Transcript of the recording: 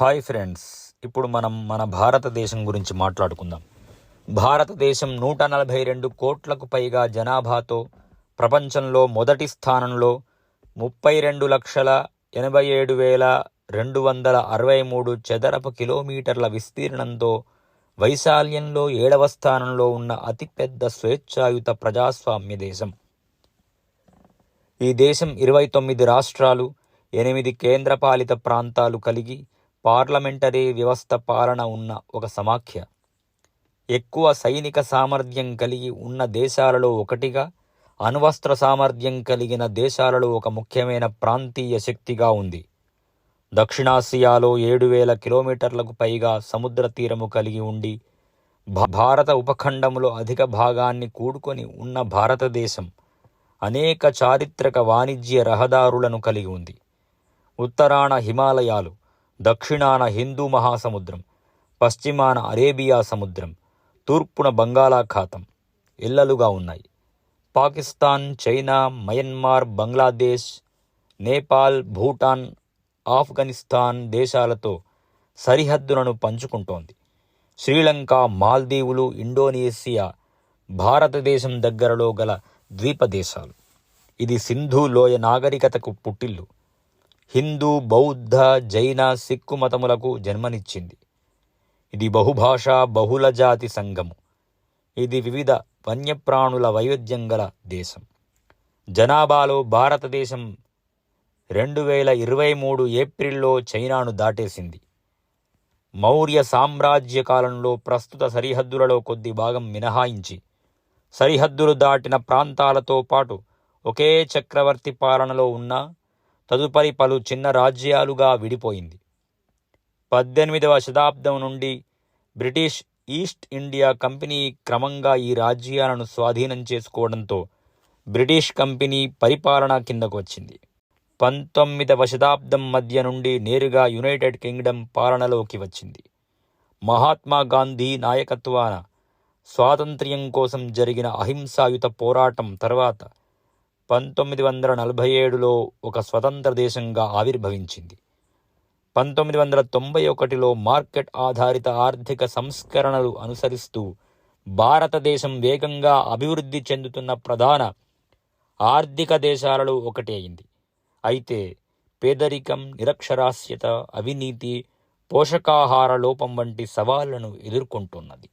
Hi friends ఇప్పుడు మనం మన భారతదేశం గురించి మాట్లాడుకుందాం. భారతదేశం నూట నలభై రెండు కోట్లకు పైగా జనాభాతో ప్రపంచంలో మొదటి స్థానంలో ముప్పై రెండు లక్షల ఎనభై ఏడు వేల రెండు వందల అరవై మూడు చదరపు కిలోమీటర్ల విస్తీర్ణంతో వైశాల్యంలో ఏడవ స్థానంలో ఉన్న అతిపెద్ద స్వేచ్ఛాయుత ప్రజాస్వామ్య దేశం. ఈ దేశం ఇరవై తొమ్మిది రాష్ట్రాలు ఎనిమిది కేంద్రపాలిత ప్రాంతాలు కలిగి పార్లమెంటరీ వ్యవస్థ పాలన ఉన్న ఒక సమాఖ్య. ఎక్కువ సైనిక సామర్థ్యం కలిగి ఉన్న దేశాలలో ఒకటిగా అణ్వస్త్ర సామర్థ్యం కలిగిన దేశాలలో ఒక ముఖ్యమైన ప్రాంతీయ శక్తిగా ఉంది. దక్షిణాసియాలో ఏడు వేల కిలోమీటర్లకు పైగా సముద్ర తీరము కలిగి ఉండి భారత ఉపఖండములో అధిక భాగాన్ని కూడుకొని ఉన్న భారతదేశం అనేక చారిత్రక వాణిజ్య రహదారులను కలిగి ఉంది. ఉత్తరాన హిమాలయాలు దక్షిణాన హిందూ మహాసముద్రం పశ్చిమాన అరేబియా సముద్రం తూర్పున బంగాళాఖాతం ఇల్లలుగా ఉన్నాయి. పాకిస్తాన్ చైనా మయన్మార్ బంగ్లాదేశ్ నేపాల్ భూటాన్ ఆఫ్ఘనిస్తాన్ దేశాలతో సరిహద్దులను పంచుకుంటోంది. శ్రీలంక మాల్దీవులు ఇండోనేషియా భారతదేశం దగ్గరలో గల ద్వీపదేశాలు. ఇది సింధు లోయ నాగరికతకు పుట్టిల్లు. హిందూ బౌద్ధ జైన సిక్కు మతములకు జన్మనిచ్చింది. ఇది బహుభాషా బహుళ జాతి సంఘము. ఇది వివిధ వన్యప్రాణుల వైవిధ్యం గల దేశం. జనాభాలో భారతదేశం రెండు వేల ఇరవై మూడు ఏప్రిల్లో చైనాను దాటేసింది. మౌర్య సామ్రాజ్య కాలంలో ప్రస్తుత సరిహద్దులలో కొద్ది భాగం మినహాయించి సరిహద్దులు దాటిన ప్రాంతాలతో పాటు ఒకే చక్రవర్తి పాలనలో ఉన్న తదుపరి పలు చిన్న రాజ్యాలుగా విడిపోయింది. పద్దెనిమిదవ శతాబ్దం నుండి బ్రిటిష్ ఈస్ట్ ఇండియా కంపెనీ క్రమంగా ఈ రాజ్యాలను స్వాధీనం చేసుకోవడంతో బ్రిటిష్ కంపెనీ పరిపాలన కిందకు వచ్చింది పంతొమ్మిదవ శతాబ్దం మధ్య నుండి నేరుగా యునైటెడ్ కింగ్డమ్ పాలనలోకి వచ్చింది. మహాత్మా గాంధీ నాయకత్వాన స్వాతంత్ర్యం కోసం జరిగిన అహింసాయుత పోరాటం తర్వాత పంతొమ్మిది వందల నలభై ఏడులో ఒక స్వతంత్ర దేశంగా ఆవిర్భవించింది. పంతొమ్మిది వందల తొంభై ఒకటిలో మార్కెట్ ఆధారిత ఆర్థిక సంస్కరణలు అనుసరిస్తూ భారతదేశం వేగంగా అభివృద్ధి చెందుతున్న ప్రధాన ఆర్థిక దేశాలలో ఒకటి అయింది. అయితే పేదరికం నిరక్షరాస్యత అవినీతి పోషకాహార లోపం వంటి సవాళ్ళను ఎదుర్కొంటున్నది.